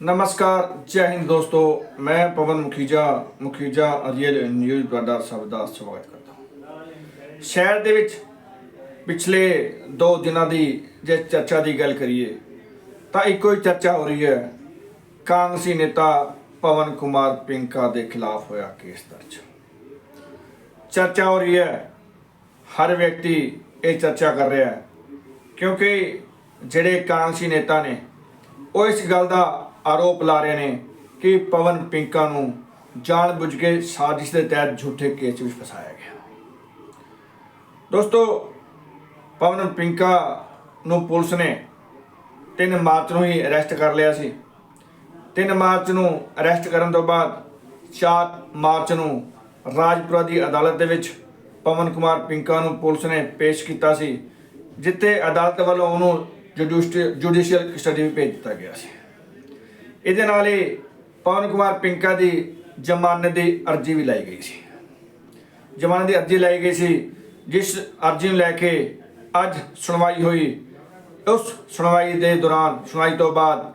ਨਮਸਕਾਰ, ਜੈ ਹਿੰਦ ਦੋਸਤੋ। ਮੈਂ ਪਵਨ ਮੁਖੀਜਾ ਮੁਖੀਜਾ ਅਰੀਅਲ ਨਿਊਜ਼ ਤੁਹਾਡਾ ਸਭ ਦਾ ਸਵਾਗਤ ਕਰਦਾ ਹਾਂ। ਸ਼ਹਿਰ ਦੇ ਵਿੱਚ ਪਿਛਲੇ 2 ਦਿਨਾਂ ਦੀ ਜੇ ਚਰਚਾ ਦੀ ਗੱਲ ਕਰੀਏ, ਤਾਂ ਇੱਕੋ ਹੀ ਚਰਚਾ ਹੋ ਰਹੀ ਹੈ। ਕਾਂਗਰਸੀ ਨੇਤਾ ਪਵਨ ਕੁਮਾਰ ਪਿੰਕਾ ਦੇ ਖਿਲਾਫ ਹੋਇਆ ਕੇਸ ਦਰਜ। ਚਰਚਾ ਹੋ ਰਹੀ ਹੈ। ਹਰ ਵਿਅਕਤੀ ਇਹ ਚਰਚਾ ਕਰ ਰਿਹਾ ਹੈ, ਕਿਉਂਕਿ ਜਿਹੜੇ ਕਾਂਗਰਸੀ ਨੇਤਾ ਨੇ, ਉਹ ਇਸ ਗੱਲ ਦਾ ਆਰੋਪ ਲਾ ਰਹੇ ਨੇ ਕਿ ਪਵਨ ਪਿੰਕਾ ਨੂੰ ਜਾਣਬੁੱਝ ਕੇ ਸਾਜ਼ਿਸ਼ ਦੇ ਤਹਿਤ ਝੂਠੇ ਕੇਸ ਵਿੱਚ ਫਸਾਇਆ ਗਿਆ। ਦੋਸਤੋ, ਪਵਨ ਪਿੰਕਾ ਨੂੰ ਪੁਲਿਸ ਨੇ 3 ਮਾਰਚ ਨੂੰ ਹੀ ਅਰੈਸਟ ਕਰ ਲਿਆ ਸੀ। 3 ਮਾਰਚ ਨੂੰ ਅਰੈਸਟ ਕਰਨ ਤੋਂ ਬਾਅਦ 4 ਮਾਰਚ ਨੂੰ ਰਾਜਪੁਰਾ ਦੀ ਅਦਾਲਤ ਦੇ ਵਿੱਚ ਪਵਨ ਕੁਮਾਰ ਪਿੰਕਾ ਨੂੰ ਪੁਲਿਸ ਨੇ ਪੇਸ਼ ਕੀਤਾ ਸੀ, ਜਿੱਥੇ ਅਦਾਲਤ ਵੱਲੋਂ ਉਹਨੂੰ ਜੁਡੀਸ਼ੀਅਲ ਕਸਟਡੀ ਵਿੱਚ ਭੇਜ ਦਿੱਤਾ ਗਿਆ ਸੀ। ਇਹਦੇ ਨਾਲ ਹੀ ਪਵਨ ਕੁਮਾਰ ਪਿੰਕਾ ਦੀ ਜ਼ਮਾਨਤ ਦੀ ਅਰਜ਼ੀ ਵੀ ਲਾਈ ਗਈ ਸੀ। ਜ਼ਮਾਨਤ ਦੀ ਅਰਜ਼ੀ ਲਾਈ ਗਈ ਸੀ, ਜਿਸ ਅਰਜ਼ੀ ਨੂੰ ਲੈ ਕੇ ਅੱਜ ਸੁਣਵਾਈ ਹੋਈ। ਉਸ ਸੁਣਵਾਈ ਦੇ ਦੌਰਾਨ, ਸੁਣਵਾਈ ਤੋਂ ਬਾਅਦ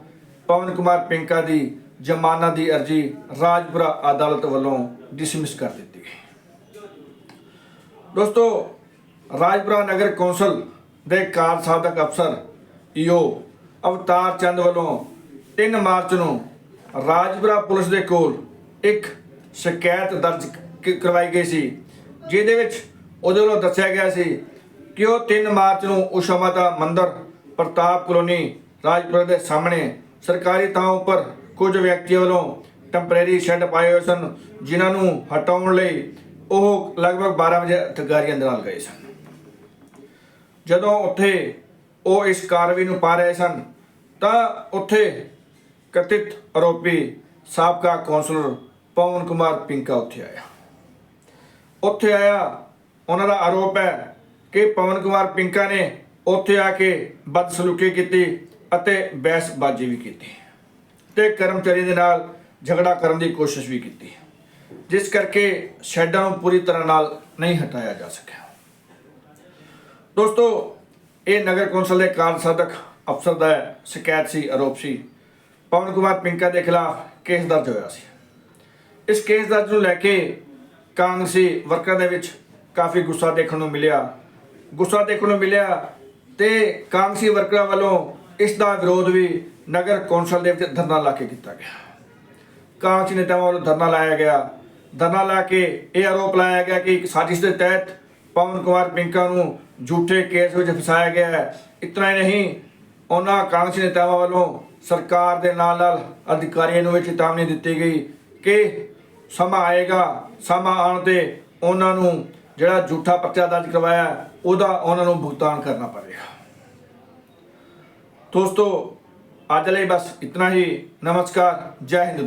ਪਵਨ ਕੁਮਾਰ ਪਿੰਕਾ ਦੀ ਜ਼ਮਾਨਤ ਦੀ ਅਰਜ਼ੀ ਰਾਜਪੁਰਾ ਅਦਾਲਤ ਵੱਲੋਂ ਡਿਸਮਿਸ ਕਰ ਦਿੱਤੀ ਗਈ। ਦੋਸਤੋ, ਰਾਜਪੁਰਾ ਨਗਰ ਕੌਂਸਲ ਦੇ ਕਾਰ ਸਾਧਕ ਅਫਸਰ ਈਓ ਅਵਤਾਰ ਚੰਦ ਵੱਲੋਂ 3 ਮਾਰਚ ਨੂੰ ਰਾਜਪੁਰਾ ਪੁਲਿਸ ਦੇ ਕੋਲ ਇੱਕ ਸ਼ਿਕਾਇਤ ਦਰਜ ਕਰਵਾਈ ਗਈ ਸੀ, ਜਿਹਦੇ ਵਿੱਚ ਉਹਦੇ ਵੱਲੋਂ ਦੱਸਿਆ ਗਿਆ ਸੀ ਕਿ ਉਹ 3 ਮਾਰਚ ਨੂੰ ਉਸ਼ਾ ਮਾਤਾ ਮੰਦਿਰ, ਪ੍ਰਤਾਪ ਕਲੋਨੀ, ਰਾਜਪੁਰਾ ਦੇ ਸਾਹਮਣੇ ਸਰਕਾਰੀ ਥਾਂ ਉੱਪਰ ਕੁਝ ਵਿਅਕਤੀਆਂ ਵੱਲੋਂ ਟੈਂਪਰੇਰੀ ਸ਼ੈੱਡ ਪਾਏ ਹੋਏ ਸਨ, ਜਿਨ੍ਹਾਂ ਨੂੰ ਹਟਾਉਣ ਲਈ ਉਹ ਲਗਭਗ 12 ਵਜੇ ਅਧਿਕਾਰੀਆਂ ਦੇ ਨਾਲ ਗਏ ਸਨ। ਜਦੋਂ ਉੱਥੇ ਉਹ ਇਸ ਕਾਰਵਾਈ ਨੂੰ ਪਾ ਰਹੇ ਸਨ, ਤਾਂ ਉੱਥੇ ਕਥਿਤ ਆਰੋਪੀ ਸਾਬਕਾ ਕੌਂਸਲਰ ਪਵਨ ਕੁਮਾਰ ਪਿੰਕਾ ਉੱਥੇ ਆਇਆ। ਉੱਥੇ ਆਇਆ, ਉਹਨਾਂ ਦਾ ਆਰੋਪ ਹੈ ਕਿ ਪਵਨ ਕੁਮਾਰ ਪਿੰਕਾ ਨੇ ਉੱਥੇ ਆ ਕੇ ਬਦਸਲੂਕੀ ਕੀਤੀ ਅਤੇ ਬਹਿਸਬਾਜ਼ੀ ਵੀ ਕੀਤੀ ਤੇ ਕਰਮਚਾਰੀ ਦੇ ਨਾਲ ਝਗੜਾ ਕਰਨ ਦੀ ਕੋਸ਼ਿਸ਼ ਵੀ ਕੀਤੀ, ਜਿਸ ਕਰਕੇ ਸ਼ੈਡਾਂ ਨੂੰ ਪੂਰੀ ਤਰ੍ਹਾਂ ਨਾਲ ਨਹੀਂ ਹਟਾਇਆ ਜਾ ਸਕਿਆ। ਦੋਸਤੋ, ਇਹ ਨਗਰ ਕੌਂਸਲ ਦੇ ਕਾਰਜ ਸਾਧਕ ਅਫਸਰ ਦਾ ਸ਼ਿਕਾਇਤ ਸੀ, ਆਰੋਪ ਸੀ ਪਵਨ ਕੁਮਾਰ ਪਿੰਕਾ ਦੇ ਖਿਲਾਫ ਕੇਸ ਦਰਜ ਹੋਇਆ ਸੀ। ਇਸ ਕੇਸ ਦਰਜ ਨੂੰ ਲੈ ਕੇ ਕਾਂਗਰਸੀ ਵਰਕਰਾਂ ਦੇ ਵਿੱਚ ਕਾਫੀ ਗੁੱਸਾ ਦੇਖਣ ਨੂੰ ਮਿਲਿਆ। ਗੁੱਸਾ ਦੇਖਣ ਨੂੰ ਮਿਲਿਆ ਤੇ ਕਾਂਗਰਸੀ ਵਰਕਰਾਂ ਵੱਲੋਂ ਇਸ ਦਾ ਵਿਰੋਧ ਵੀ ਨਗਰ ਕੌਂਸਲ ਦੇ ਵਿੱਚ ਧਰਨਾ ਲਾ ਕੇ ਕੀਤਾ ਗਿਆ। ਕਾਂਗਰਸੀ ਨੇਤਾਵਾਂ ਵੱਲੋਂ ਧਰਨਾ ਲਾਇਆ ਗਿਆ। ਧਰਨਾ ਲਾ ਕੇ ਇਹ ਆਰੋਪ ਲਾਇਆ ਗਿਆ ਕਿ ਇੱਕ ਸਾਜ਼ਿਸ਼ ਦੇ ਤਹਿਤ ਪਵਨ ਕੁਮਾਰ ਪਿੰਕਾ ਨੂੰ ਝੂਠੇ ਕੇਸ ਵਿੱਚ ਫਸਾਇਆ ਗਿਆ ਹੈ। ਇਤਨਾ ਹੀ ਨਹੀਂ ਉਹਨਾਂ ਕਾਂਗਰਸੀ ਨੇਤਾਵਾਂ ਵੱਲੋਂ ਸਰਕਾਰ ਦੇ ਨਾਲ ਨਾਲ ਅਧਿਕਾਰੀਆਂ ਨੂੰ ਇਹ ਚੇਤਾਵਨੀ ਦਿੱਤੀ ਗਈ ਕਿ ਸਮਾਂ ਆਏਗਾ, ਸਮਾਂ ਆਉਣ ਤੇ ਉਹਨਾਂ ਨੂੰ ਜਿਹੜਾ ਝੂਠਾ ਪਰਚਾ ਦਰਜ ਕਰਵਾਇਆ, ਉਹਦਾ ਉਹਨਾਂ ਨੂੰ ਭੁਗਤਾਨ ਕਰਨਾ ਪਵੇਗਾ ਦੋਸਤੋ, ਅੱਜ ਲਈ ਬਸ ਇਤਨਾ ਹੀ। ਨਮਸਕਾਰ, ਜੈ ਹਿੰਦ